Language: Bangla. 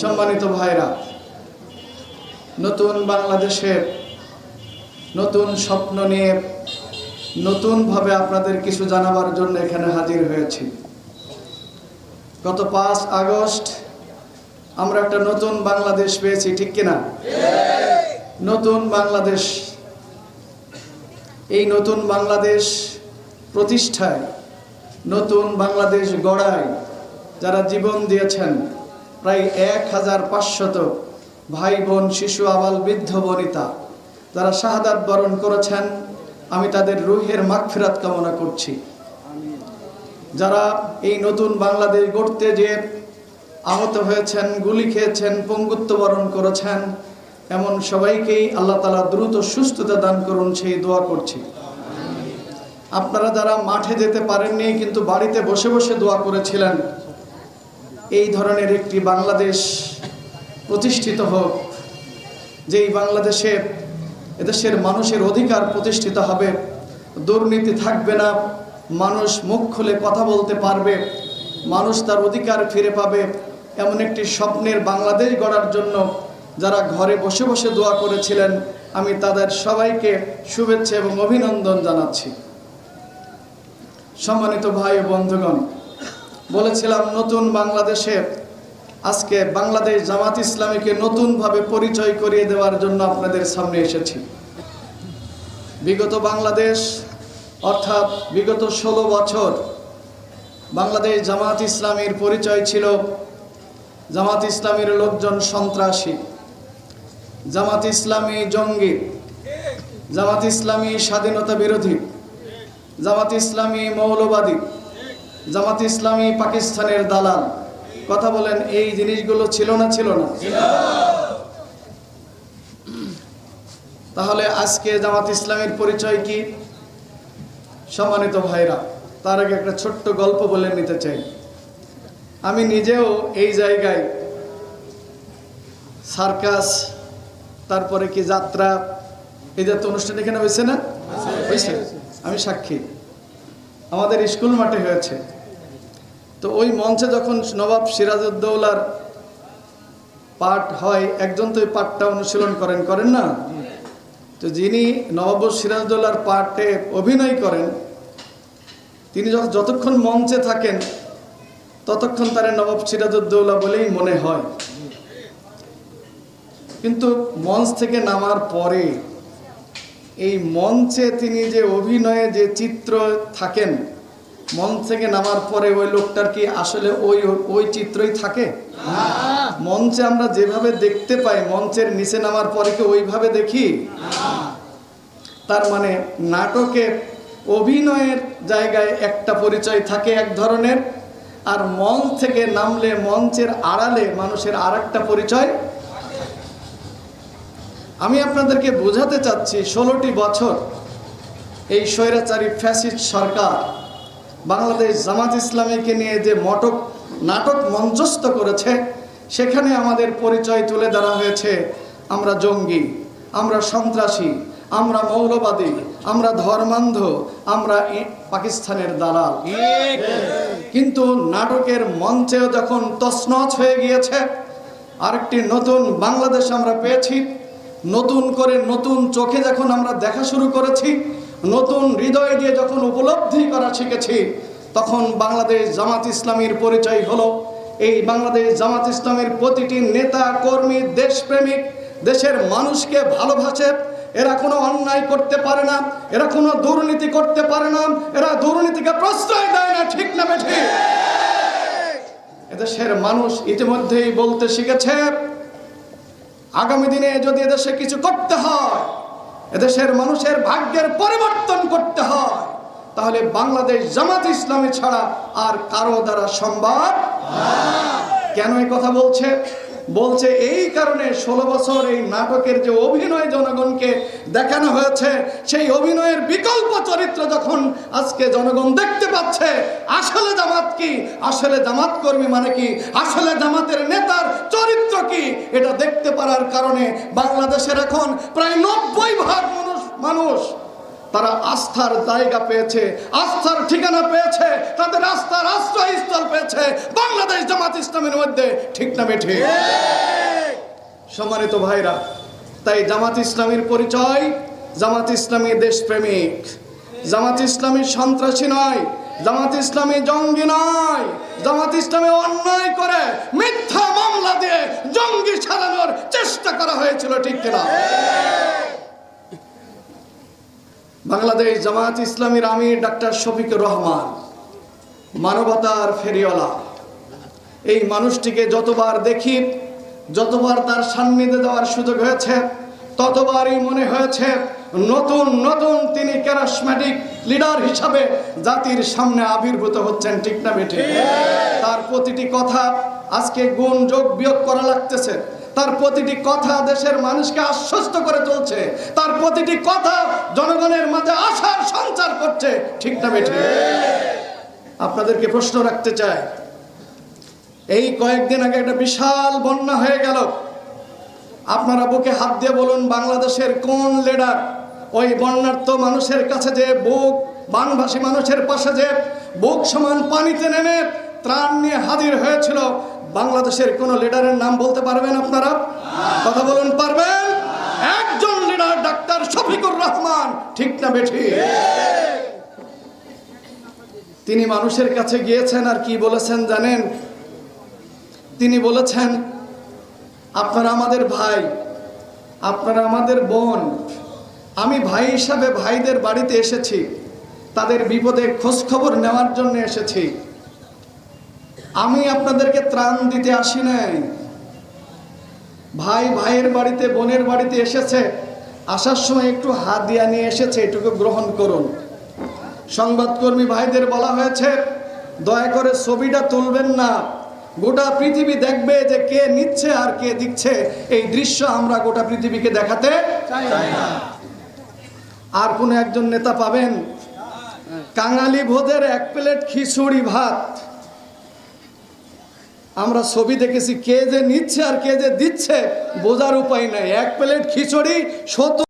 সম্মানিত ভাইরা, নতুন বাংলাদেশের নতুন স্বপ্ন নিয়ে নতুনভাবে আপনাদের কিছু জানাবার জন্য এখানে হাজির হয়েছি। গত পাঁচ আগস্ট আমরা একটা নতুন বাংলাদেশ পেয়েছি, ঠিক কিনা? নতুন বাংলাদেশ। এই নতুন বাংলাদেশ প্রতিষ্ঠায়, নতুন বাংলাদেশ গড়ায় যারা জীবন দিয়েছেন প্রায় এক হাজার পাঁচশত ভাই বোন, শিশু, আবাল, বৃদ্ধ, বনিতা যারা শাহাদাত বরণ করেছেন, আমি তাদের রুহের মাগফিরাত কামনা করছি। যারা এই নতুন বাংলাদেশ গড়তে যে আহত হয়েছেন, গুলি খেয়েছেন, পঙ্গুত্ব বরণ করেছেন, এমন সবাইকেই আল্লাহ তালা দ্রুত সুস্থতা দান করুন, সেই দোয়া করছি। আপনারা যারা মাঠে যেতে পারেননি, কিন্তু বাড়িতে বসে বসে দোয়া করেছিলেন এই ধরনের একটি বাংলাদেশ প্রতিষ্ঠিত হোক, যেই বাংলাদেশে এদেশের মানুষের অধিকার প্রতিষ্ঠিত হবে, দুর্নীতি থাকবে না, মানুষ মুখ খুলে কথা বলতে পারবে, মানুষ তার অধিকার ফিরে পাবে, এমন একটি স্বপ্নের বাংলাদেশ গড়ার জন্য যারা ঘরে বসে বসে দোয়া করেছিলেন, আমি তাদের সবাইকে শুভেচ্ছা এবং অভিনন্দন জানাচ্ছি। সম্মানিত ভাই ও বন্ধুগণ বলেছিলাম, নতুন বাংলাদেশে আজকে বাংলাদেশ জামাত ইসলামীকে নতুনভাবে পরিচয় করিয়ে দেওয়ার জন্য আপনাদের সামনে এসেছি। বিগত বাংলাদেশ, অর্থাৎ বিগত ষোলো বছর বাংলাদেশ জামাত ইসলামীর পরিচয় ছিল। জামাত ইসলামীর লোকজন সন্ত্রাসী। জামাত ইসলামী জঙ্গি। জামাত ইসলামী স্বাধীনতা বিরোধী। জামাত ইসলামী মৌলবাদী। জামাত ইসলামী পাকিস্তানের দালাল। কথা বলেন, এই জিনিসগুলো ছিল না ছিল না? তাহলে আজকে জামাত ইসলামের পরিচয় কি? সম্মানিত ভাইরা, তার আগে একটা ছোট্ট গল্প বলে নিতে চাই। আমি নিজেও এই জায়গায় সার্কাস, তারপরে কি যাত্রা, এই যে অনুষ্ঠান এখানে হয়েছে না? হয়েছে। আমি সাক্ষী। আমাদের স্কুল মাঠে হয়েছে। তো ওই মঞ্চে যখন নবাব সিরাজউদ্দৌলার পাঠ হয়, একজন তো ওই পাঠটা অনুশীলন করেন করেন না? তো যিনি নবাব সিরাজউদ্দৌলার পাঠে অভিনয় করেন, তিনি যখন যতক্ষণ মঞ্চে থাকেন, ততক্ষণ তার নবাব সিরাজউদ্দৌলা বলেই মনে হয়। কিন্তু মঞ্চ থেকে নামার পরে এই মঞ্চে তিনি যে অভিনয়ে যে চিত্র থাকেন মঞ্চ থেকে নামার পরে ওই লোকটার কি আসলে ওই ওই চিত্রই থাকে? মঞ্চে আমরা যেভাবে দেখতে পাই মঞ্চের নিচে নামার পরে কি ওইভাবে দেখি? তার মানে নাটকের অভিনয়ের জায়গায় একটা পরিচয় থাকে এক ধরনের আর মঞ্চ থেকে নামলে মঞ্চের আড়ালে মানুষের আর একটা পরিচয় আমি আপনাদেরকে বোঝাতে চাচ্ছি ষোলোটি বছর এই স্বৈরাচারী ফ্যাসিস্ট সরকার বাংলাদেশ জামাত ইসলামীকে নিয়ে যে মটক নাটক মঞ্চস্থ করেছে, সেখানে আমাদের পরিচয় তুলে ধরা হয়েছে। আমরা জঙ্গি, আমরা সন্ত্রাসী, আমরা মৌলবাদী, আমরা ধর্মান্ধ, আমরা পাকিস্তানের দালাল। কিন্তু নাটকের মঞ্চেও যখন তছনছ হয়ে গিয়েছে, আরেকটি নতুন বাংলাদেশ আমরা পেয়েছি। নতুন করে নতুন চোখে যখন আমরা দেখা শুরু করেছি নতুন হৃদয় দিয়ে যখন উপলব্ধি করা শিখেছি, তখন বাংলাদেশ জামাত ইসলামীর পরিচয় হলো। এই বাংলাদেশ জামাত ইসলামের প্রতিটি নেতা, কর্মী, দেশপ্রেমিক, দেশের মানুষকে ভালোবাসে এরা কোনো অন্যায় করতে পারে না, এরা কোনো দুর্নীতি করতে পারে না, এরা দুর্নীতিকে প্রশ্রয় দেয় না, ঠিক না বেঠিক এদেশের মানুষ ইতিমধ্যেই বলতে শিখেছে, আগামী দিনে যদি এদেশে কিছু করতে হয় এদেশের মানুষের ভাগ্যের পরিবর্তন করতে হয়। তাহলে বাংলাদেশ জামাত ইসলামী ছাড়া আর কারও দ্বারা সম্ভব কেন এই কথা বলছে? বলছে, এই কারণে ষোলো বছর এই নাটকের যে অভিনয় জনগণকে দেখানো হয়েছে, সেই অভিনয়ের বিকল্প চরিত্র যখন আজকে জনগণ দেখতে পাচ্ছে, আসলে জামাত কি? আসলে জামাত কর্মী মানে কি? আসলে জামাতের নেতার চরিত্র কি? এটা দেখতে পারার কারণে বাংলাদেশের এখন প্রায় নব্বই ভাগ মানুষ মানুষ তারা আস্থার জায়গা পেয়েছে, আস্থার ঠিকানা পেয়েছে, তাদের আস্থার আশ্রয়স্থল পেয়েছে। বাংলাদেশ জামাত ইসলামের মধ্যে ঠিক না বেঠে সম্মানিত ভাইরা, তাই জামাত ইসলামীর পরিচয়, জামাত ইসলামী দেশপ্রেমিক। জামাত ইসলামী সন্ত্রাসী নয়, জামাত ইসলামী জঙ্গি নয়, জামাত ইসলামী অন্যায় করে মিথ্যা মামলা দিয়ে জঙ্গি সাজানোর চেষ্টা করা হয়েছিল, ঠিক কিনা? বাংলাদেশ জামাত ইসলামীর আমির ডাক্তার শফিকুর রহমান মানবতার ফেরিওয়ালা। এই মানুষটিকে যতবার দেখি যতবার তার সান্নিধ্যে দেওয়ার সুযোগ হয়েছে ততবারই মনে হয়েছে নতুন নতুন তিনি ক্যারাসমেটিক লিডার হিসাবে জাতির সামনে আবির্ভূত হচ্ছেন ঠিক না বেঠে? তার প্রতিটি কথা আজকে গুণ যোগ বিয়োগ করা লাগতেছে। তার প্রতিটি কথা দেশের মানুষকে আশ্বস্ত করে চলছে। তার প্রতিটি কথা জনগণের মাঝে আশার সঞ্চার করছে। ঠিক না বেঠে? আপনাদেরকে প্রশ্ন রাখতে চাই। এই কয়েকদিন আগে একটা বিশাল বন্যা হয়ে গেল। আপনারা বুকে হাত দিয়ে বলুন, বাংলাদেশের কোন লিডার ওই বন্যার্থ মানুষের কাছে যে বুক, বানভাসী মানুষের পাশে যে বুক সমান পানিতে নেমে ত্রাণ নিয়ে হাজির হয়েছিল? বাংলাদেশের কোন লিডারের নাম বলতে পারবেন আপনারা? কথা বলুন, পারবেন? একজন লিডার ডাক্তার শফিকুর রহমান, ঠিক না বেঠি? তিনি মানুষের কাছে গিয়েছেন আর কি বলেছেন জানেন? তিনি বলেছেন, আপনারা আমাদের ভাই, আপনারা আমাদের বোন। আমি ভাই হিসাবে ভাইদের বাড়িতে এসেছি। তাদের বিপদে খোঁজ খবর নেওয়ার জন্য এসেছি। আমি আপনাদেরকে ত্রাণ দিতে আসি নাই। ভাই ভাইয়ের বাড়িতে, বোনের বাড়িতে এসেছে। আসার সময় একটু হাত দিয়া নিয়ে এসেছে, এটুকু গ্রহণ করুন। সংবাদকর্মী ভাইদের বলা হয়েছে, দয়া করে ছবিটা তুলবেন না। গোটা পৃথিবী দেখবে যে কে নিচ্ছে আর কে দিচ্ছে। এই দৃশ্য আমরা গোটা পৃথিবীকে দেখাতে আর কোন একজন নেতা পাবেন? কাঙালি ভোদের এক প্লেট খিচুড়ি ভাত। আমরা ছবি দেখেছি কে যে নিচ্ছে আর কে যে দিচ্ছে, বোঝার উপায় নাই। এক প্লেট খিচুড়ি, সত্তর